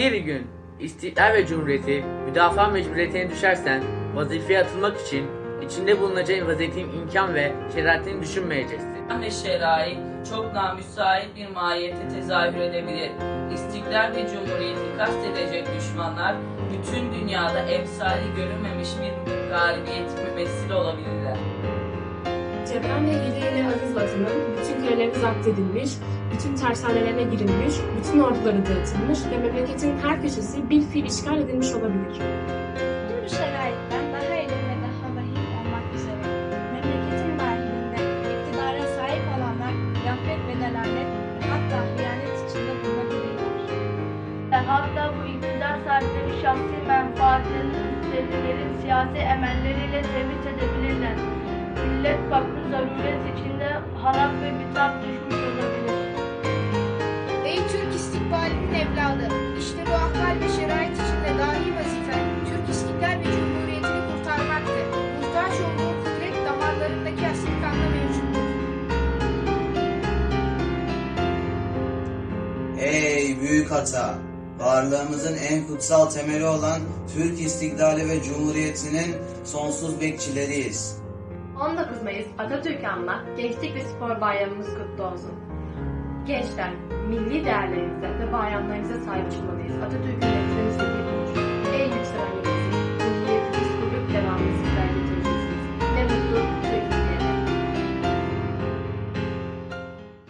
Bir gün İstiklal ve Cumhuriyeti müdafaa mecburiyetine düşersen vazifeye atılmak için içinde bulunacağın vaziyetin imkan ve şeriatini düşünmeyeceksin. ve şerait çok namüsait bir mahiyete tezahür edebilir. İstiklal ve Cumhuriyeti kastedecek düşmanlar bütün dünyada emsali görülmemiş bir galibiyet mümessil olabilirler. Cephen ve Hiliyle Aziz Vatan'ın bütün kaleleri zapt edilmiş, bütün tersanelerine girilmiş, bütün orduları dağıtılmış ve memleketin her köşesi bir fiil işgal edilmiş olabilir. Tüm bu şeraitten daha ileri ve daha vahim olmak üzere memleketin dahilinde iktidara sahip olanlar gaflet ve delalet ve hatta hıyanet içinde bulunabilirler. Hatta bu iktidar sahipleri şahsi menfaatlerini üstlenenlerin siyasi emelleriyle edebilirler. Millet fakr zaruret içinde harap ve bitap düşmüş olabilir. Ey Türk istikbalinin evladı! İşte bu ahval ve şerait içinde dahi vazifen Türk istiklal ve cumhuriyetini kurtarmaktır. Muhtaç olduğu kudret damarlarındaki asil kanla mevcuttur. Ey büyük hata! Varlığımızın en kutsal temeli olan Türk istiklali ve cumhuriyetinin sonsuz bekçileriyiz. 19 Mayıs Atatürk anma Gençlik ve Spor Bayramımız kutlu olsun. Gençler, milli değerlerimize ve bayramlarımıza sahip çıkmalıyız. Atatürk'ün nefremizdeki